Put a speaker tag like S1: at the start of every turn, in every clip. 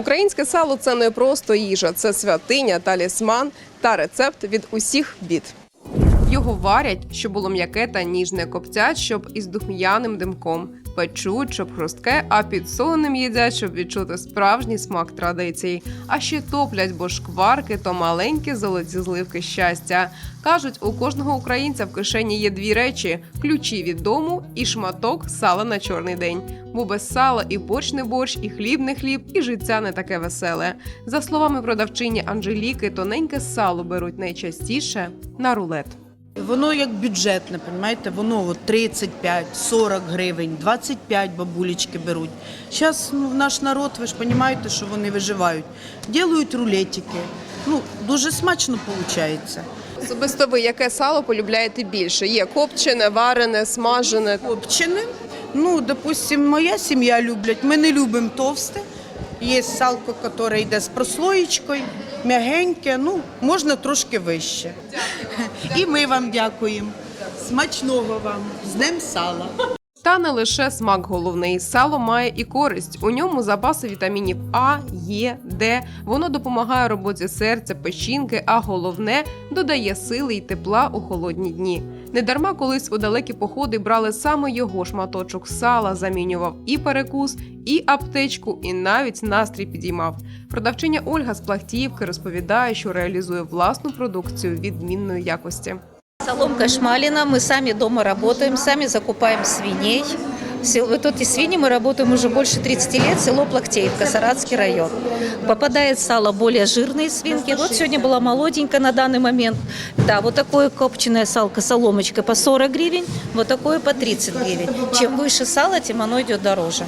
S1: Українське сало це не просто їжа, це святиня, талісман та рецепт від усіх бід. Його варять, щоб було м'яке та ніжне, коптять, щоб із духм'яним димком, печуть, щоб хрустке, а підсоленим їдять, щоб відчути справжній смак традицій. А ще топлять, бо шкварки то маленькі золоті зливки щастя. Кажуть, у кожного українця в кишені є дві речі: ключі від дому і шматок сала на чорний день. Бо без сала і борщ не борщ, і хліб не хліб, і життя не таке веселе. За словами продавчині Анжеліки, тоненьке сало беруть найчастіше на рулет.
S2: Воно як бюджетне, розумієте? Воно от 35, 40 гривень, 25 бабулечки беруть. Зараз ну, наш народ, ви ж розумієте, що вони виживають. Ділають рулетики. Ну, дуже смачно виходить.
S1: Особисто ви яке сало полюбляєте більше? Є копчене, варене, смажене.
S2: Копчене. Ну, допустим, моя сім'я люблять. Ми не любимо товсте. Є салко, яке йде з прослоєчкою, м'ягеньке, ну, можна трошки вище. І ми вам дякуємо. Смачного вам, з Днем сала.
S1: Та не лише смак головний. Сало має і користь. У ньому запаси вітамінів А, Е, Д. Воно допомагає роботі серця, печінки, а головне додає сили й тепла у холодні дні. Недарма колись у далекі походи брали саме його шматочок сала, замінював і перекус, і аптечку, і навіть настрій підіймав. Продавчиня Ольга з Плахтіївки розповідає, що реалізує власну продукцію відмінної якості.
S3: Соломка Шмалина, мы сами дома работаем, сами закупаем свиней. Вот эти свиньи мы работаем уже больше 30 лет, село Плахтеевка, Саратский район. Попадает сало более жирные свинки. Вот сегодня была молоденькая на данный момент. Да, вот такое копченое салко, соломочка по 40 гривен, вот такое по 30 гривен. Чем выше сало, тем оно идет дороже.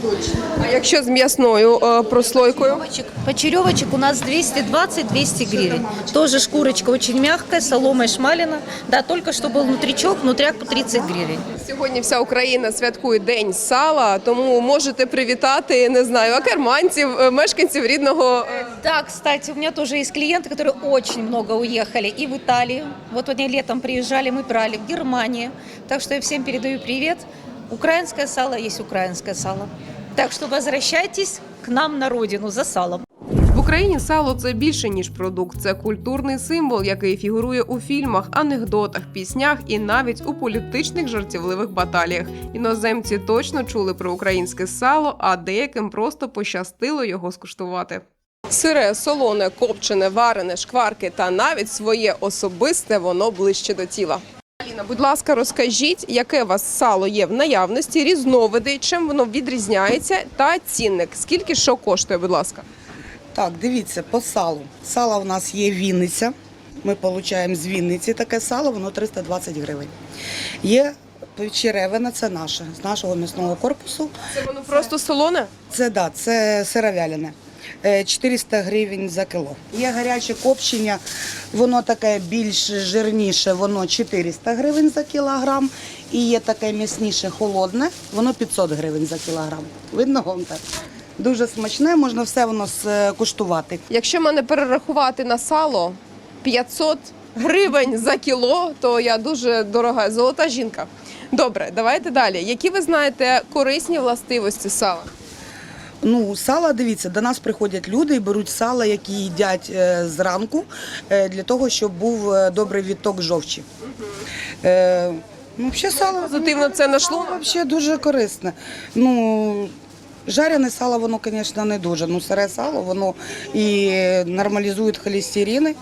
S1: А якщо з м'ясною е, прослойкою?
S3: Почеревочек у нас 220-200 гривен. Тоже шкурочка очень мягкая, солома и шмалина. Да, только что был внутричок, внутряк по 30 гривен.
S1: Сьогодні вся Україна святкує День сала, тому можете привітати, не знаю, акерманців, е, мешканців рідного. е,
S3: Да, кстати, у меня тоже есть клиенты, которые очень много уехали и в Италию. Вот они летом приезжали, мы брали в Германии. Так что я всем передаю привет. Украинское сало есть украинское сало. Так что возвращайтесь к нам на родину за салом.
S1: Україні сало це більше ніж продукт. Це культурний символ, який фігурує у фільмах, анекдотах, піснях і навіть у політичних жартівливих баталіях. Іноземці точно чули про українське сало, а деяким просто пощастило його скуштувати. Сире, солоне, копчене, варене, шкварки та навіть своє особисте воно ближче до тіла. Аліна, будь ласка, розкажіть, яке у вас сало є в наявності, різновиди, чим воно відрізняється, та цінник. Скільки що коштує, будь ласка?
S4: Так, дивіться, по салу. Сало у нас є Вінниця. Ми отримуємо з Вінниці таке сало, воно 320 гривень. Є черевина, це наше, з нашого м'ясного корпусу.
S1: Це воно просто солоне?
S4: Це да, це сировялене. Е, 400 гривень за кіло. Є гаряче копчення, воно таке більш жирніше, воно 400 гривень за кілограм. І є таке м'ясніше, холодне, воно 500 гривень за кілограм. Видно вам так? Дуже смачне, можна все воно скуштувати.
S1: Якщо мене перерахувати на сало 500 гривень за кіло, то я дуже дорога, золота жінка. Добре, давайте далі. Які ви знаєте корисні властивості сала?
S4: Ну, сало, дивіться, до нас приходять люди і беруть сало, які їдять е, зранку, е, для того, щоб був е, добрий відток жовчі. Е, ну, взагалі сало
S1: Позитивно це на шлунок?
S4: взагалі дуже корисне. Ну, жарене сало, воно, звісно, не дуже. Ну, сире сало, воно і нормалізує холестерини.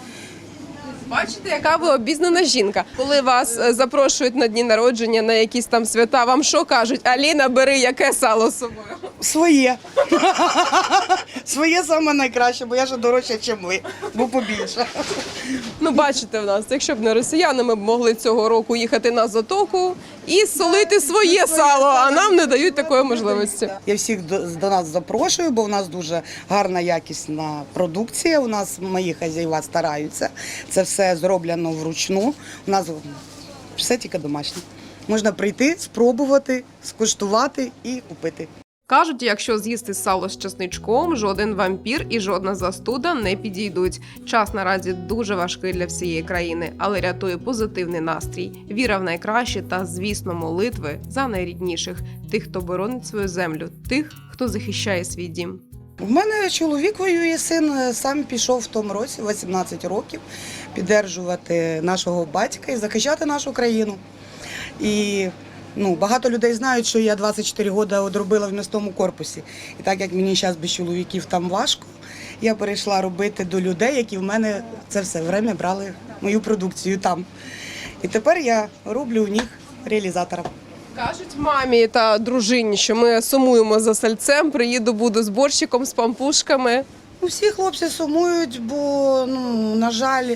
S1: Бачите, яка ви обізнана жінка. Коли вас е, запрошують на дні народження, на якісь там свята, вам що кажуть? Аліна, бери яке сало з собою?
S4: Своє. Своє саме найкраще, бо я ж дорожча, ніж ви, бо побільше.
S1: Ну, бачите в нас, якщо б не росіяни, ми б могли цього року їхати на затоку і солити своє сало, а нам не дають такої можливості.
S4: Я всіх до, до нас запрошую, бо в нас дуже гарна якісна продукція. У нас мої хазяїва стараються. Це все зроблено вручну. У нас все тільки домашнє. Можна прийти, спробувати, скуштувати і купити.
S1: Кажуть, якщо з'їсти сало з чесничком, жоден вампір і жодна застуда не підійдуть. Час наразі дуже важкий для всієї країни, але рятує позитивний настрій, віра в найкраще та, звісно, молитви за найрідніших, тих, хто боронить свою землю, тих, хто захищає свій дім.
S4: У мене чоловік воює, син е, сам пішов в тому році, 18 років, піддержувати нашого батька і захищати нашу країну. І ну, багато людей знають, що я 24 роки одробила в містому корпусі. І так як мені зараз без чоловіків там важко, я перейшла робити до людей, які в мене це все время брали мою продукцію там. І тепер я роблю у них реалізатором.
S1: Кажуть мамі та дружині, що ми сумуємо за сальцем, приїду, буду з борщиком, з пампушками.
S4: Ну, всі хлопці сумують, бо ну на жаль,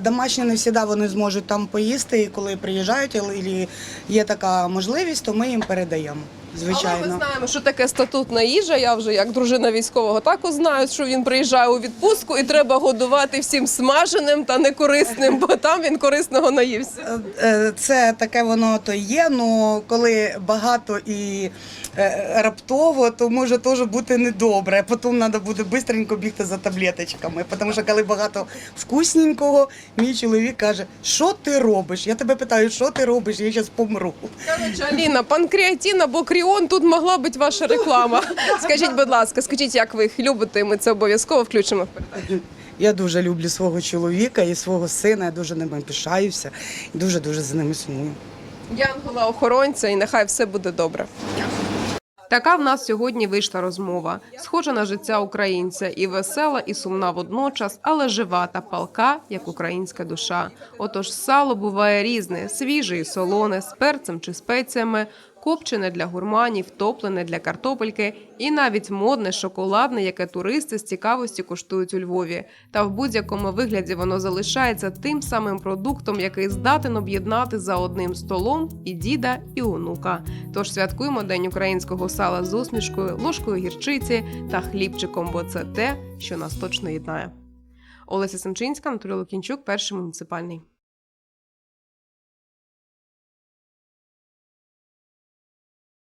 S4: домашні не завжди вони зможуть там поїсти. І коли приїжджають, але є така можливість, то ми їм передаємо.
S1: Але ми знаємо, що таке статутна їжа. Я вже як дружина військового також знаю, що він приїжджає у відпустку і треба годувати всім смаженим та некорисним, бо там він корисного наївся.
S4: Е, е, Це таке воно то є, але коли багато і е, раптово, то може теж бути недобре. Потім треба буде швидко бігти за таблеточками. Тому що коли багато вкусненького, мій чоловік каже, що ти робиш? Я тебе питаю, що ти робиш? Я зараз помру.
S1: Коротше, Аліна, панкреатин або кріон, тут могла бути ваша реклама. Скажіть, будь ласка, скажіть, як ви їх любите, ми це обов'язково включимо в передачу.
S4: Я дуже люблю свого чоловіка і свого сина. Я дуже ними пишаюся і дуже дуже за ними сумую.
S1: Янгола охоронця, і нехай все буде добре. Така в нас сьогодні вийшла розмова, схожа на життя українця, і весела, і сумна водночас, але жива та палка, як українська душа. Отож, сало буває різне: свіже і солоне, з перцем чи спеціями, копчене для гурманів, топлене для картопельки, і навіть модне шоколадне, яке туристи з цікавості коштують у Львові. Та в будь-якому вигляді воно залишається тим самим продуктом, який здатен об'єднати за одним столом і діда, і онука. Тож святкуємо День українського сала з усмішкою, ложкою гірчиці та хлібчиком, бо це те, що нас точно єднає. Олеся Семчинська, Анатолій Лукінчук, перший муніципальний.